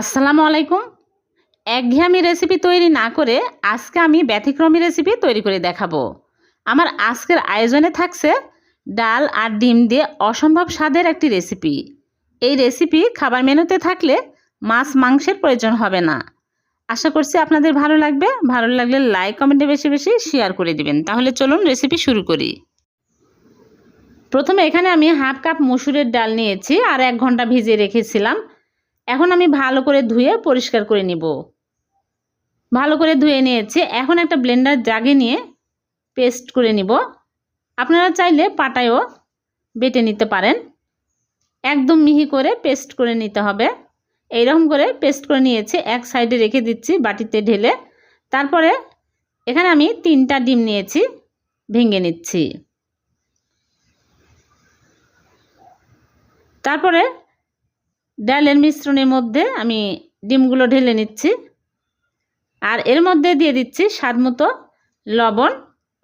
আসসালামু আলাইকুম। একঘেয়ামি রেসিপি তৈরি না করে আজকে আমি ব্যতিক্রমী রেসিপি তৈরি করে দেখাবো। আমার আজকের আয়োজনে থাকছে ডাল আর ডিম দিয়ে অসম্ভব স্বাদের একটি রেসিপি এই রেসিপি খাবার মেনুতে থাকলে মাছ মাংসের প্রয়োজন হবে না। আশা করছি আপনাদের ভালো লাগবে। ভালো লাগলে লাইক কমেন্টে বেশি বেশি শেয়ার করে দিবেন। তাহলে চলুন রেসিপি শুরু করি। প্রথমে এখানে আমি হাফ কাপ মসুরের ডাল নিয়েছি আর এক ঘণ্টা ভিজিয়ে রেখেছিলাম। এখন আমি ভালো করে ধুয়ে পরিষ্কার করে নিব। ভালো করে ধুয়ে নিয়েছি। এখন একটা ব্লেন্ডার জাগে নিয়ে পেস্ট করে নিব। আপনারা চাইলে পাটায়ও বেটে নিতে পারেন। একদম মিহি করে পেস্ট করে নিতে হবে। এইরকম করে পেস্ট করে নিয়েছি। এক সাইডে রেখে দিচ্ছি বাটিতে ঢেলে। তারপরে এখানে আমি তিনটা ডিম নিয়েছি, ভেঙে নিচ্ছি। তারপরে ডালের মিশ্রণের মধ্যে আমি ডিমগুলো ঢেলে নিচ্ছি। আর এর মধ্যে দিয়ে দিচ্ছি স্বাদ মতো লবণ,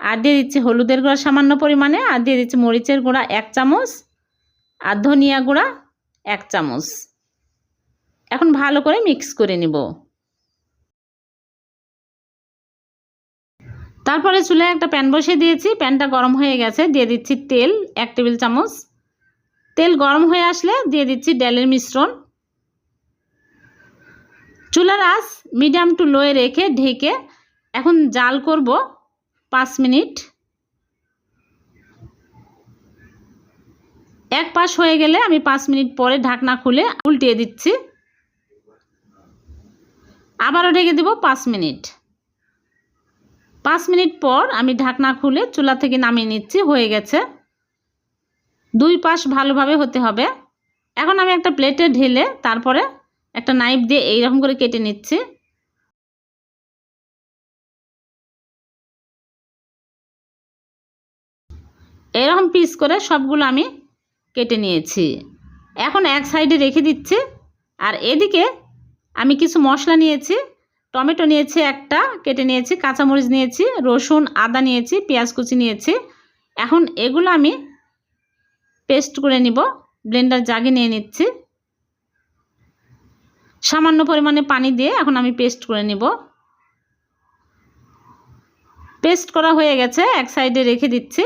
আর দিয়ে দিচ্ছি হলুদের গুঁড়া সামান্য পরিমাণে, আর দিয়ে দিচ্ছি মরিচের গুঁড়া এক চামচ, আর ধনিয়া গুঁড়া এক চামচ। এখন ভালো করে মিক্স করে নিব। তারপরে চুলে একটা প্যান বসিয়ে দিয়েছি। প্যানটা গরম হয়ে গেছে। দিয়ে দিচ্ছি তেল, এক টেবিল চামচ। তেল গরম হয়ে আসলে দিয়ে দিচ্ছি ডালের মিশ্রণ। চুলার আঁচ মিডিয়াম টু লোয়ে রেখে ঢেকে এখন জাল করব পাঁচ মিনিট। এক পাশ হয়ে গেলে আমি পাঁচ মিনিট পরে ঢাকনা খুলে উল্টিয়ে দিচ্ছি। আবারও ঢেকে দেব পাঁচ মিনিট। পাঁচ মিনিট পর আমি ঢাকনা খুলে চুলা থেকে নামিয়ে নিচ্ছি, হয়ে গেছে। দুই পাশ ভালোভাবে হতে হবে। এখন আমি একটা প্লেটে ঢেলে তারপরে একটা নাইফ দিয়ে এইরকম করে কেটে নিচ্ছি। এরকম পিস করে সবগুলো আমি কেটে নিয়েছি। এখন এক সাইডে রেখে দিচ্ছি। আর এদিকে আমি কিছু মশলা নিয়েছি। টমেটো নিয়েছি একটা, কেটে নিয়েছি, কাঁচামরিচ নিয়েছি, রসুন, আদা নিয়েছি, পেঁয়াজ কুচি নিয়েছি। এখন এগুলো আমি পেস্ট করে নিব। ব্লেন্ডার জাগে নিয়ে নিচ্ছি। সামান্য পরিমাণে পানি দিয়ে এখন আমি পেস্ট করে নিব। পেস্ট করা হয়ে গেছে, এক সাইডে রেখে দিচ্ছি।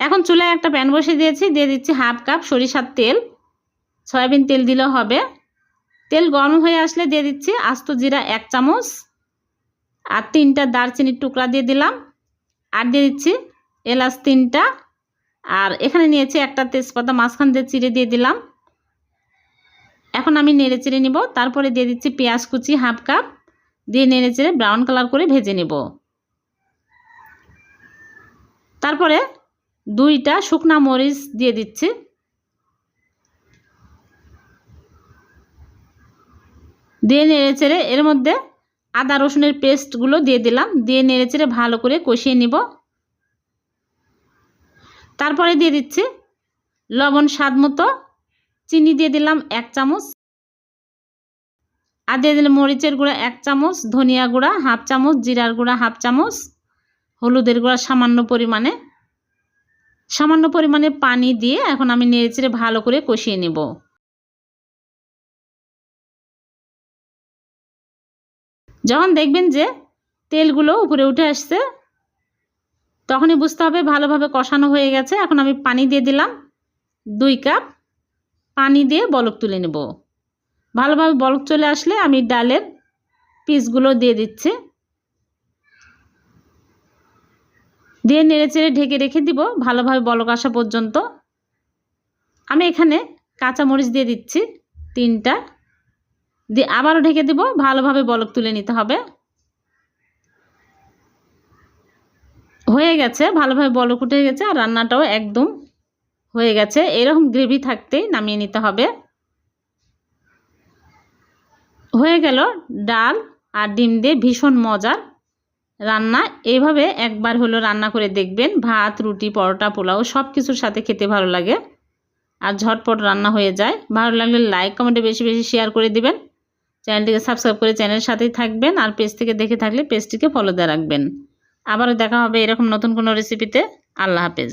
এখন চুলায় একটা প্যান বসিয়ে দিয়েছি, দিয়ে দিচ্ছি হাফ কাপ সরিষার তেল। সয়াবিন তেল দিলেও হবে। তেল গরম হয়ে আসলে দিয়ে দিচ্ছি আস্ত জিরা এক চামচ আর তিনটা দারচিনির টুকরা দিয়ে দিলাম। আর দিয়ে দিচ্ছি এলাচ তিনটা। আর এখানে নিয়েছি একটা তেজপাতা, মাঝখান দিয়ে চিড়ে দিয়ে দিলাম। এখন আমি নেড়ে চেড়ে নিব। তারপরে দিয়ে দিচ্ছি পেঁয়াজ কুচি হাফ কাপ। দিয়ে নেড়ে চেড়ে ব্রাউন কালার করে ভেজে নেব। তারপরে দুইটা শুকনা মরিচ দিয়ে দিচ্ছি। দিয়ে নেড়ে চেড়ে এর মধ্যে আদা রসুনের পেস্টগুলো দিয়ে দিলাম। দিয়ে নেড়ে চেড়ে ভালো করে কষিয়ে নিব। তারপরে দিয়ে দিচ্ছি লবণ স্বাদ মতো। চিনি দিয়ে দিলাম এক চামচ। আর দিয়ে দিলাম মরিচের গুঁড়া এক চামচ, ধনিয়া গুঁড়া হাফ চামচ, জিরার গুঁড়া হাফ চামচ, হলুদের গুঁড়া সামান্য পরিমাণে। সামান্য পরিমাণে পানি দিয়ে এখন আমি নেড়েচেড়ে ভালো করে কষিয়ে নেব। যখন দেখবেন যে তেলগুলো উপরে উঠে আসছে তখনই বুঝতে হবে, ভালোভাবে কষানো হয়ে গেছে। এখন আমি পানি দিয়ে দিলাম। দুই কাপ পানি দিয়ে বলক তুলে নেব। ভালোভাবে বলক চলে আসলে আমি ডালের পিসগুলো দিয়ে দিচ্ছি। দিয়ে নেড়ে চেড়ে ঢেকে রেখে দিব, ভালোভাবে বলক আসা পর্যন্ত। আমি এখানে কাঁচা মরিচ দিয়ে দিচ্ছি, তিনটা। দিয়ে আবারও ঢেকে দিব, ভালোভাবে বলক তুলে নিতে হবে। হয়ে গেছে, ভালোভাবে বলক উঠে গেছে আর রান্নাটাও একদম হয়ে গেছে। এরকম গ্রেভি থাকতেই নামিয়ে নিতে হবে। হয়ে গেল ডাল আর ডিম দিয়ে ভীষণ মজার রান্না। এইভাবে একবার হলো রান্না করে দেখবেন, ভাত, রুটি, পরোটা, পোলাও সব কিছুর সাথে খেতে ভালো লাগে আর ঝটপট রান্না হয়ে যায়। ভালো লাগলে লাইক কমেন্টে বেশি বেশি শেয়ার করে দিবেন। চ্যানেলটিকে সাবস্ক্রাইব করে চ্যানেলের সাথেই থাকবেন আর পেজ থেকে দেখে থাকলে পেজটিকে ফলো দিয়ে রাখবেন। আবারও দেখা হবে এরকম নতুন কোনো রেসিপিতে আল্লাহ হাফেজ।